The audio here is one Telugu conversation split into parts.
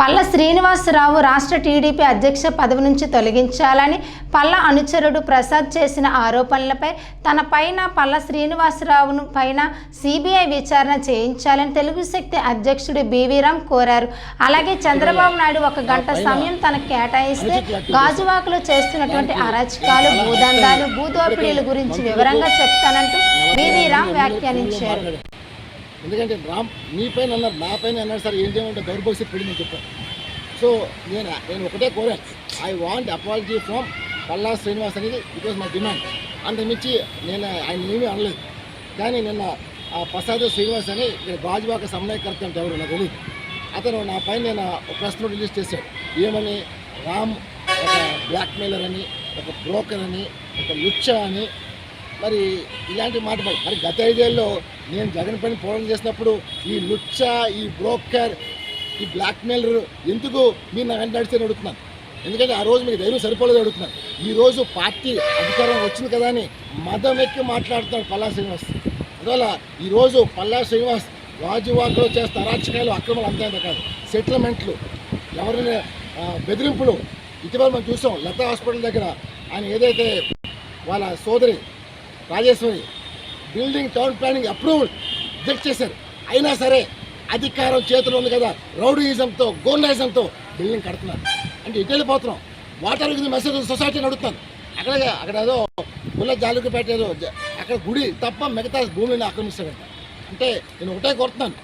పల్ల శ్రీనివాసరావు రాష్ట్ర టీడీపీ అధ్యక్ష పదవి నుంచి తొలగించాలని పల్ల అనుచరుడు ప్రసాద్ చేసిన ఆరోపణలపై తన పైన పల్ల శ్రీనివాసరావును పైన సిబిఐ విచారణ చేయించాలని తెలుగు శక్తి అధ్యక్షుడు బీవీరామ్ కోరారు అలాగే చంద్రబాబు నాయుడు ఒక గంట సమయం తనకు కేటాయిస్తే గాజువాకలో చేస్తున్నటువంటి అరాచకాలు భూదందాలు భూదోపిడీల గురించి వివరంగా చెప్తానంటూ బీవీరామ్ వ్యాఖ్యానించారు ఎందుకంటే రామ్ నీపైన అన్నారు నా పైన అన్నారు సార్ ఏం చేయమంటే దౌర్భాగ్య పెళ్ళి నేను చెప్పాను. సో నేను నేను ఒకటే కోరాను. I want apology from Palla Srinivas అనేది ఇట్ వాజ్ మై డిమాండ్ అంతమించి నేను ఆయన ఏమీ అనలేదు. కానీ నిన్న ఆ ప్రసాద్ శ్రీనివాస్ అని ఇక్కడ గాజువాక సమన్వయకర్త అంటే ఎవరు నాకు తెలియదు అతను నా పైన నేను ఒక ప్రెస్ నోట్ రిలీజ్ చేశాడు. ఏమని? రామ్ ఒక బ్లాక్మెయిలర్ అని ఒక బ్రోకర్ అని ఒక లుచ్చ అని మరి ఇలాంటి మాట మరి గత ఐదేళ్ళలో నేను జగన్ పైన పోరాటం చేసినప్పుడు ఈ లుచ్చ ఈ బ్రోకర్ ఈ బ్లాక్మెయిలర్ ఎందుకు మీరు నా వెంట నడిస్తే అడుగుతున్నాను. ఎందుకంటే ఆ రోజు మీకు ధైర్యం సరిపోలేదు అడుగుతున్నాను. ఈరోజు పార్టీ అధికారం వచ్చింది కదా అని మదం ఎక్కి మాట్లాడుతున్నాడు పల్లా శ్రీనివాస్. అందువల్ల ఈరోజు పల్లా శ్రీనివాస్ రాజువాకలో చేస్తే అరాచకాలు అక్రమాలు అంతా కాదు. సెటిల్మెంట్లు ఎవరిని బెదిరింపులు ఇటీవల మనం చూసాం. లతా హాస్పిటల్ దగ్గర ఆయన ఏదైతే వాళ్ళ సోదరి Rajeshwari building town planning approval reject చేశారు. అయినా సరే అధికారం చేతిలో ఉంది కదా. రౌడీయిజంతో గోండాయిజంతో బిల్డింగ్ కడుతున్నారు. అంటే ఇటు వెళ్ళిపోతున్నాం. వాటర్ ఇది మెసేజ్ సొసైటీని అడుగుతాను అక్కడ అక్కడ ఏదో ముల్ల జాలుగుపేట ఏదో అక్కడ గుడి తప్ప మిగతా భూమిని ఆక్రమిస్తాడంట అంటే నేను ఒకటే కోరుతున్నాను.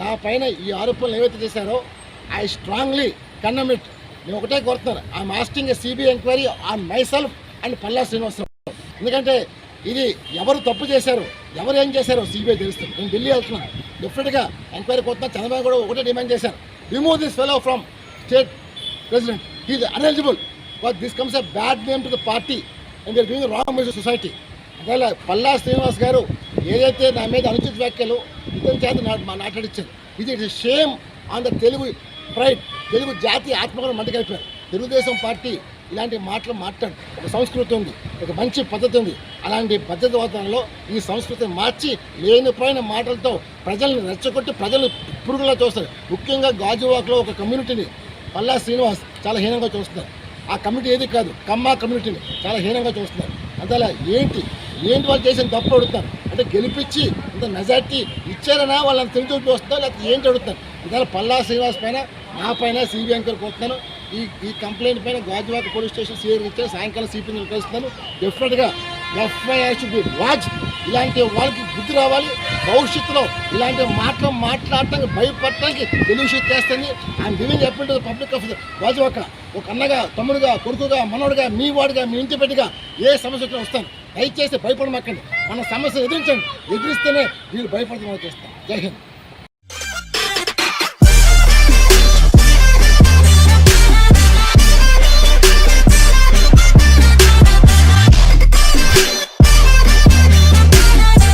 నా పైన ఈ ఆరోపణలు ఏవైతే చేశారో ఐ స్ట్రాంగ్లీ కన్నమిట్ నేను ఒకటే కోరుతున్నాను. I'm asking a CBI enquiry on myself and Palla Srinivasarao ఎందుకంటే ఇది ఎవరు తప్పు చేశారు ఎవరు ఏం చేశారో సిబిఐ తెలుస్తుంది. నేను ఢిల్లీ వెళ్తున్నాను డెఫినెట్గా ఎంక్వైరీ కోరుతున్నా. చంద్రబాబు కూడా ఒకటే డిమాండ్ చేశారు. Remove this fellow from state president he's ineligible but this comes a bad name to the party and they're doing wrong measure society ఒకవేళ పల్లా శ్రీనివాస్ గారు ఏదైతే నా మీద అనుచిత వ్యాఖ్యలు ఇతని చేత నాటాడిచ్చారు ఇది it's shame on the Telugu pride Telugu జాతి ఆత్మగౌరవం మంటగలిపారు తెలుగుదేశం పార్టీ ఇలాంటి మాటలు మాట్లాడు. ఒక సంస్కృతి ఉంది ఒక మంచి పద్ధతి ఉంది. అలాంటి పద్ధతి వాతావరణంలో ఈ సంస్కృతిని మార్చి లేనిపోయిన మాటలతో ప్రజల్ని రెచ్చగొట్టి ప్రజలు పురుగులా చూస్తారు. ముఖ్యంగా గాజువాకలో ఒక కమ్యూనిటీని పల్లా శ్రీనివాస్ చాలా హీనంగా చూస్తున్నారు. ఆ కమిటీ ఏది కాదు కమ్మా కమ్యూనిటీని చాలా హీనంగా చూస్తున్నారు. అంతలా ఏంటి? ఏంటి వాళ్ళు చేసిన తప్పు అడుగుతారు అంటే గెలిపించి ఇంత మెజార్టీ ఇచ్చారనా? వాళ్ళని తిరిగి చూస్తున్నారు లేకపోతే ఏంటి అడుగుతారు ఇవాళ పల్లా శ్రీనివాస్ పైన నా పైన సిబిఐ ఎంక్వైరీకి వస్తున్నాను ఈ ఈ కంప్లైంట్ పైన గాజువాక పోలీస్ స్టేషన్ సీఆర్ ఇచ్చారు. సాయంకాలం సిపిని కలుస్తున్నాను డెఫినెట్గా ఎఫ్ఐఆర్ షుడ్ బి వాచ్ ఇలాంటి వాళ్ళకి బుద్ధి రావాలి. భవిష్యత్తులో ఇలాంటి మాటలు మాట్లాడటానికి భయపడటానికి తెలుగు చేస్తుంది ఐఎమ్ గివింగ్ ఎప్పుడు పబ్లిక్ ఆఫ్ గాజువాక. ఒక అన్నగా తమ్ముడుగా కొడుకుగా మనోడుగా మీ వాడుగా మీ ఇంటి పెట్టిగా ఏ సమస్య వచ్చినా వస్తాను. దయచేసి భయపడమాకండి. మన సమస్యను ఎదిరించండి. ఎదిరిస్తేనే వీళ్ళు భయపడుతున్నారు చేస్తాం జై హింద్.